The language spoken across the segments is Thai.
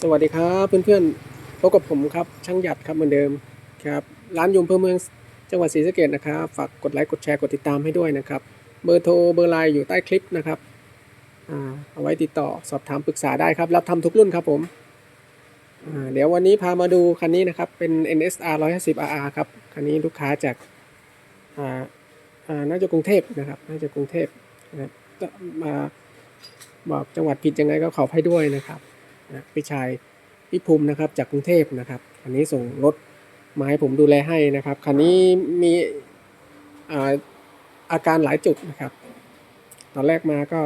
สวัสดีครับเพื่อนๆพบกับผมครับช่างหยัดครับเหมือนเดิมครับร้านยมเพื่อเมืองจังหวัดศรีสะเกษนะครับฝากกดไลค์กดแชร์กดติดตามให้ด้วยนะครับเบอร์โทรเบอร์ไลน์อยู่ใต้คลิปนะครับอ่าเอาไว้ติดต่อสอบถามปรึกษาได้ครับรับทำทุกรุ่นครับผมอ่าเดี๋ยววันนี้พามาดูคันนี้นะครับเป็น NSR 150 RR ครับคันนี้ลูกค้าจากอ่าอ่าน่าจะกรุงเทพนะครับน่าจะกรุงเทพนะครับมาบอกจังหวัดผิดยังไงก็ขอให้ด้วยนะครับ นะพี่ชายพี่ภูมินะครับจากกรุงเทพนะครับ อันนี้ส่งรถมาให้ผมดูแลให้นะครับ คันนี้มีอาอาการหลายจุดนะครับ ตอนแรกมาก็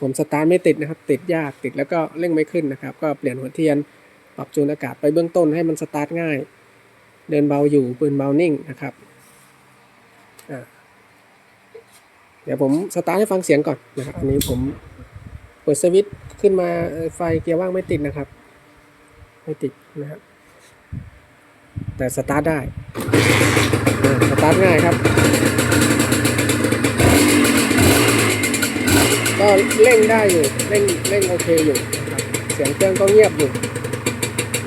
ผมสตาร์ทไม่ติดนะครับ ติดยากติดแล้วก็เร่งไม่ขึ้นนะครับ ก็เปลี่ยนหัวเทียนปรับจูนอากาศไปเบื้องต้นให้มันสตาร์ทง่าย เดินเบาอยู่ปืนเบานิ่งนะครับเดี๋ยวผมสตาร์ทให้ฟังเสียงก่อนนะครับอันนี้ผม ปิดสวิตช์ขึ้นมาไฟเกียร์ว่างไม่ติดนะครับ ไม่ติดนะครับ แต่สตาร์ทได้สตาร์ทง่ายครับ ก็เร่งได้อยู่เร่งเร่งโอเคอยู่เสียงเครื่องก็เงียบอยู่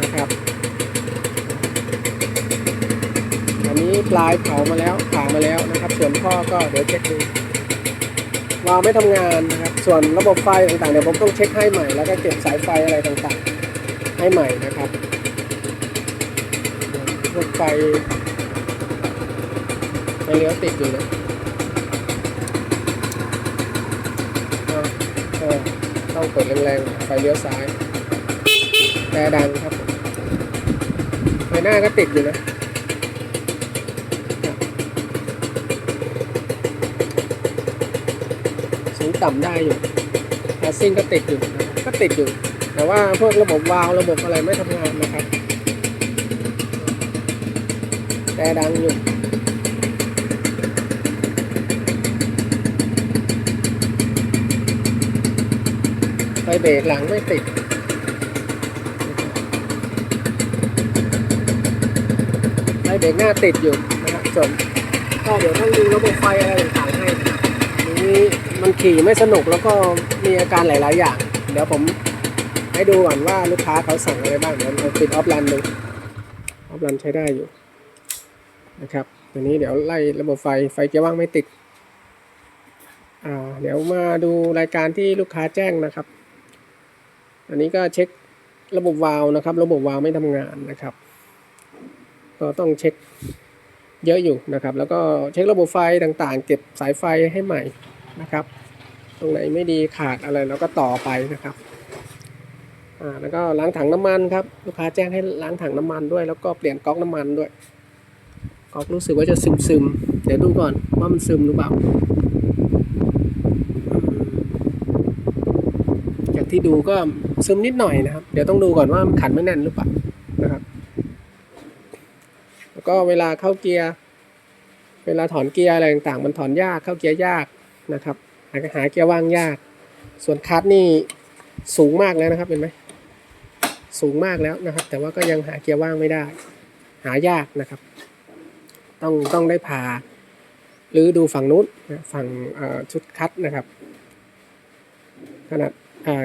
นะครับอันนี้ปลายเผามาแล้วผ่ามาแล้วนะครับ ส่วนท่อก็เดี๋ยวเช็คดู วาล์วไม่ทำงานนะครับส่วนระบบไฟต่างๆเดี๋ยวผมต้องเช็คให้ใหม่แล้วก็เก็บสายไฟอะไรต่างๆ ให้ใหม่นะครับรถไฟไฟเลี้ยวติดอยู่นะอ่าอ่าต้องเปิดแรงๆไฟเลี้ยวซ้ายแต่ดังครับไฟหน้าก็ติดอยู่นะ สูงต่ำได้อยู่แอสซิ่งก็ติดอยู่ก็ติดอยู่ แต่ว่าพวกระบบวาล์วระบบอะไรไม่ทำงานนะครับ แต่ดังอยู่ไฟเบรกหลังไม่ติดไฟเบรกหน้าติดอยู่นะครับส่วนก็เดี๋ยวต้องดูระบบไฟอะไรต่างๆให้นะครับ ทีนี้ มันขี่ไม่สนุกแล้วก็มีอาการหลาย ๆ อย่าง เดี๋ยวผมให้ดูก่อนว่าลูกค้าเขาสั่งอะไรบ้างเดี๋ยวเราปิดออฟรันดูออฟรันใช้ได้อยู่นะครับทีนี้เดี๋ยวไล่ระบบไฟไฟเกียร์ว่างไม่ติดอ่าเดี๋ยวมาดูรายการที่ลูกค้าแจ้งนะครับ อันนี้ก็เช็คระบบวาล์วนะครับ ระบบวาล์วไม่ทำงานนะครับ ก็ต้องเช็คเยอะอยู่นะครับ แล้วก็เช็คระบบไฟต่างๆ เก็บสายไฟให้ใหม่ นะครับ ตรงไหนไม่ดีขาดอะไรเราก็ต่อไปนะครับอ่าแล้วก็ล้างถังน้ำมันครับลูกค้าแจ้งให้ล้างถังน้ำมันด้วย แล้วก็เปลี่ยนก๊อกน้ำมันด้วยก๊อกรู้สึกว่าจะซึมซึมๆเดี๋ยวดูก่อนว่ามันซึมหรือเปล่าจากที่ดูก็ซึมนิดหน่อยนะครับ เดี๋ยวต้องดูก่อนว่ามันขันไม่แน่นหรือเปล่านะครับแล้วก็เวลาเข้าเกียร์ เวลาถอนเกียร์อะไรต่างๆ มันถอนยากเข้าเกียร์ยาก นะครับ หาหาเกียร์ว่างยาก ส่วนคลัตช์นี่สูงมากแล้วนะครับเห็นไหมสูงมากแล้วนะครับ แต่ว่าก็ยังหาเกียร์ว่างไม่ได้ หายากนะครับ ต้องต้องได้พาหรือดูฝั่งนู้นฝั่งชุดคัดนะครับ ขนาด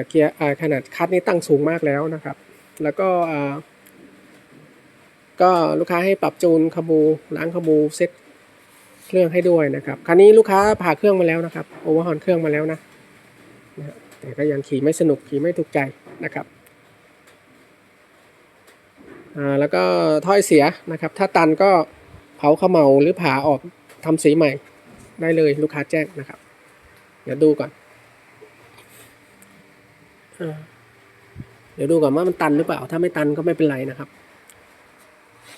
เกียร์ขนาดคัดนี่ตั้งสูงมากแล้วนะครับ แล้วก็ก็ลูกค้าให้ปรับจูนคาบูล้างคาบูเซ็ต เครื่องให้ด้วยนะครับคันนี้ลูกค้าผ่าเครื่องมาแล้วนะครับโอเวอร์ฮอนเครื่องมาแล้วนะนะแต่ก็ยังขี่ไม่สนุกขี่ไม่ถูกใจนะครับอ่าแล้วก็ถ้อยเสียนะครับ ถ้าตันก็เผาเขมเหลาหรือผ่าออกทำสีใหม่ได้เลยลูกค้าแจ้งนะครับ เดี๋ยวดูก่อนอเดี๋ยวดูก่อนว่ามันตันหรือเปล่า ถ้าไม่ตันก็ไม่เป็นไรนะครับ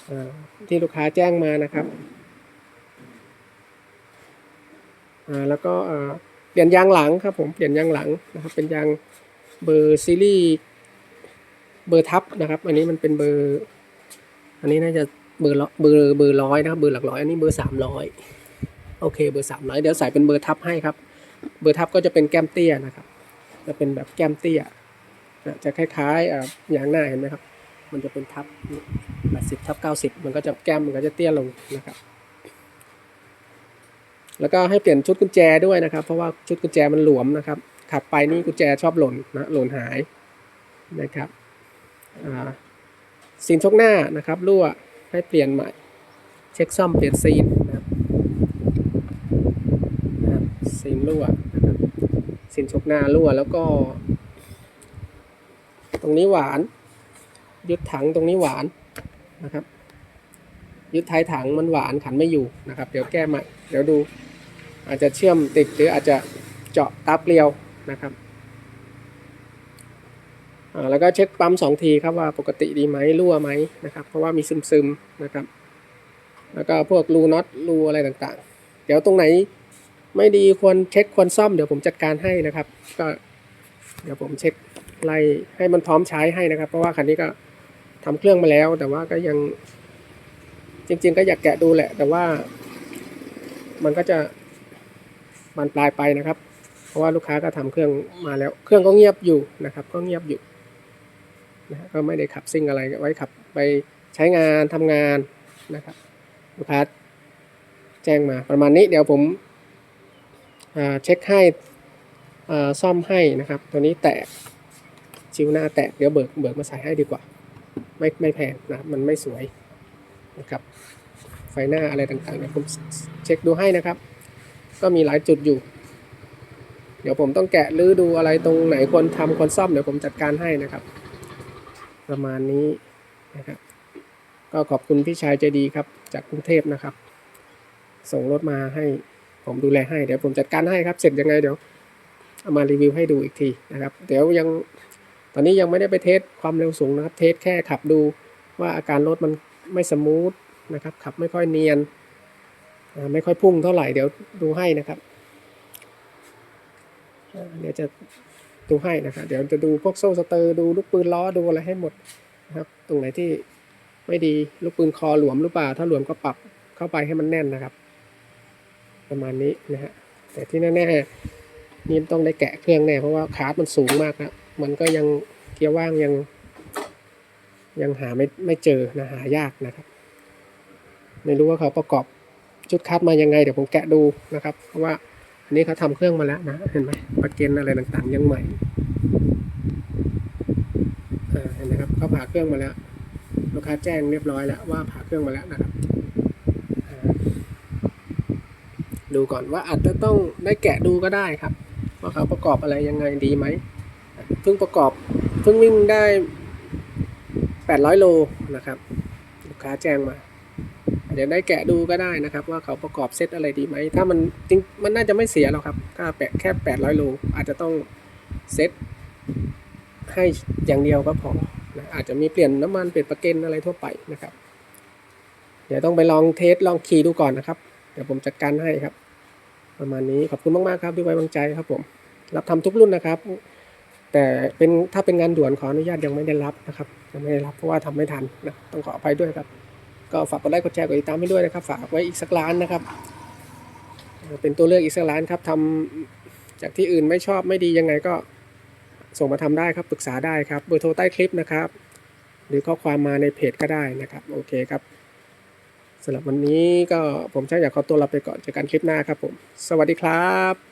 อ่าที่ลูกค้าแจ้งมานะครับอ่า แล้วก็อ่าเปลี่ยนยางหลังครับผมเปลี่ยนยางหลังนะครับเป็นยางเบอร์ซีรีส์เบอร์ทับนะครับอันนี้มันเป็นเบอร์ อันนี้น่าจะเบอร์ร้อเบอร์เบอร์ร้อยนะครับเบอร์หลักร้อยอันนี้เบอร์สามร้อยโอเคเบอร์สามร้อยเดี๋ยวใส่เป็นเบอร์ทับให้ครับ เบอร์ทับก็จะเป็นแก้มเตี้ยนะครับ จะเป็นแบบแก้มเตี้ยจะคล้ายๆอ่ายางหน้าเห็นไหมครับ มันจะเป็นทับ80ทับ90 มันก็จะแก้มมันก็จะเตี้ยลงนะครับ แล้วก็ให้เปลี่ยนชุดกุญแจด้วยนะครับ เพราะว่าชุดกุญแจมันหลวมนะครับ ขับไปนี่กุญแจชอบหล่นนะหล่นหายนะครับซีนชกหน้านะครับรั่วให้เปลี่ยนใหม่ เช็คซ่อมเปลี่ยนซีนนะครับนะครับซีนรั่วนะครับซีนชกหน้ารั่วแล้วก็ ตรงนี้หวาน ยึดถังตรงนี้หวานนะครับยึดท้ายถังมันหวานขันไม่อยู่นะครับ เดี๋ยวแก้ใหม่ เดี๋ยวดู อาจจะเชื่อมติดหรืออาจจะเจาะตาเปลียวนะครับแล้วก็เช็คปั๊มสองทีครับว่าปกติดีไหมรั่วไหมนะครับ เพราะว่ามีซึมๆนะครับ แล้วก็พวกรูน็อตรูอะไรต่างๆ เดี๋ยวตรงไหนไม่ดีควรเช็คควรซ่อมเดี๋ยวผมจัดการให้นะครับ ก็เดี๋ยวผมเช็คไล่ให้มันพร้อมใช้ให้นะครับ เพราะว่าคันนี้ก็ทำเครื่องมาแล้ว แต่ว่าก็ยังจริง ๆ ก็อยากแกะดูแหละ แต่ว่ามันก็จะ บานปลายไปนะครับ เพราะว่าลูกค้าก็ทำเครื่องมาแล้ว เครื่องก็เงียบอยู่นะครับ ก็เงียบอยู่นะฮะก็ไม่ได้ขับซิ่งอะไรไว้ขับไปใช้งานทำงานนะครับ ลูกค้าแจ้งมาประมาณนี้เดี๋ยวผมเช็คให้ซ่อมให้นะครับ ตัวนี้แตกชิวหน้าแตกเดี๋ยวเบิกเบิกมาใส่ให้ดีกว่า ไม่ไม่แพงนะครับมันไม่สวยนะครับไฟหน้าอะไรต่างๆเดี๋ยวผมเช็คดูให้นะครับ ก็มีหลายจุดอยู่ เดี๋ยวผมต้องแกะรื้อดูอะไรตรงไหนควรทำควรซ่อมเดี๋ยวผมจัดการให้นะครับ ประมาณนี้นะครับก็ขอบคุณพี่ชายใจดีครับ จากกรุงเทพนะครับ ส่งรถมาให้ผมดูแลให้ เดี๋ยวผมจัดการให้ครับ เสร็จยังไงเดี๋ยวเอามารีวิวให้ดูอีกทีนะครับ เดี๋ยวยังตอนนี้ยังไม่ได้ไปเทสความเร็วสูงนะครับ เทสแค่ขับดูว่าอาการรถมันไม่สมูทนะครับ ขับไม่ค่อยเนียน ไม่ค่อยพุ่งเท่าไหร่เดี๋ยวดูให้นะครับ เดี๋ยวจะดูให้นะครับ เดี๋ยวจะดูพวกโซ่สเตอร์ดูลูกปืนล้อดูอะไรให้หมดนะครับ ตรงไหนที่ไม่ดีลูกปืนคอหลวมหรือเปล่า ถ้าหลวมก็ปรับเข้าไปให้มันแน่นนะครับ ประมาณนี้นะฮะแต่ที่แน่ๆนี่ต้องได้แกะเครื่องแน่เพราะว่าคาร์ดมันสูงมากนะมันก็ยังเกียร์ว่างยัง ยังหาไม่ไม่เจอนะหายากนะครับ ไม่รู้ว่าเขาประกอบ ชุดคัดมายังไงเดี๋ยวผมแกะดูนะครับ เพราะว่าอันนี้เขาทำเครื่องมาแล้วนะ เห็นไหมประเกนอะไรต่างๆ ยังใหม่เห็นไหมครับเขาผ่าเครื่องมาแล้ว ลูกค้าแจ้งเรียบร้อยแล้วว่าผ่าเครื่องมาแล้วนะครับดูก่อนว่าอาจจะต้องได้แกะดูก็ได้ครับ ว่าเขาประกอบอะไรยังไงดีไหมเพิ่งประกอบเพิ่งวิ่งได้ 800 โลนะครับ ลูกค้าแจ้งมา อาจจะได้แกะดูก็ได้นะครับ ว่าเขาประกอบเซตอะไรดีไหม ถ้ามันจริงมันน่าจะไม่เสียหรอกครับ ถ้าแปะแค่800โลอาจจะต้องเซตให้อย่างเดียวก็พอนะอาจจะมีเปลี่ยนน้ำมันเปลี่ยนประเก็นอะไรทั่วไปนะครับ เดี๋ยวต้องไปลองเทสลองขี่ดูก่อนนะครับ เดี๋ยวผมจัดการให้ครับ ประมาณนี้ขอบคุณมากๆครับที่ไว้วางใจครับผม รับทำทุกรุ่นนะครับ แต่เป็นถ้าเป็นงานด่วนขออนุญาตยังไม่ได้รับนะครับยังไม่ได้รับเพราะว่าทำไม่ทันนะต้องขออภัยด้วยครับ ก็ฝากกดไลค์กดแชร์กดติดตามให้ด้วยนะครับ ฝากไว้อีกสักล้านนะครับเอ่อเป็นตัวเลือกอีกสักล้านครับทำจากที่อื่นไม่ชอบไม่ดียังไงก็ส่งมาทำได้ครับปรึกษาได้ครับเบอร์โทรใต้คลิปนะครับ หรือข้อความมาในเพจก็ได้นะครับ โอเคครับสำหรับวันนี้ก็ผมช่างอยากขอตัวลาไปก่อนเจอกันคลิปหน้าครับผม สวัสดีครับ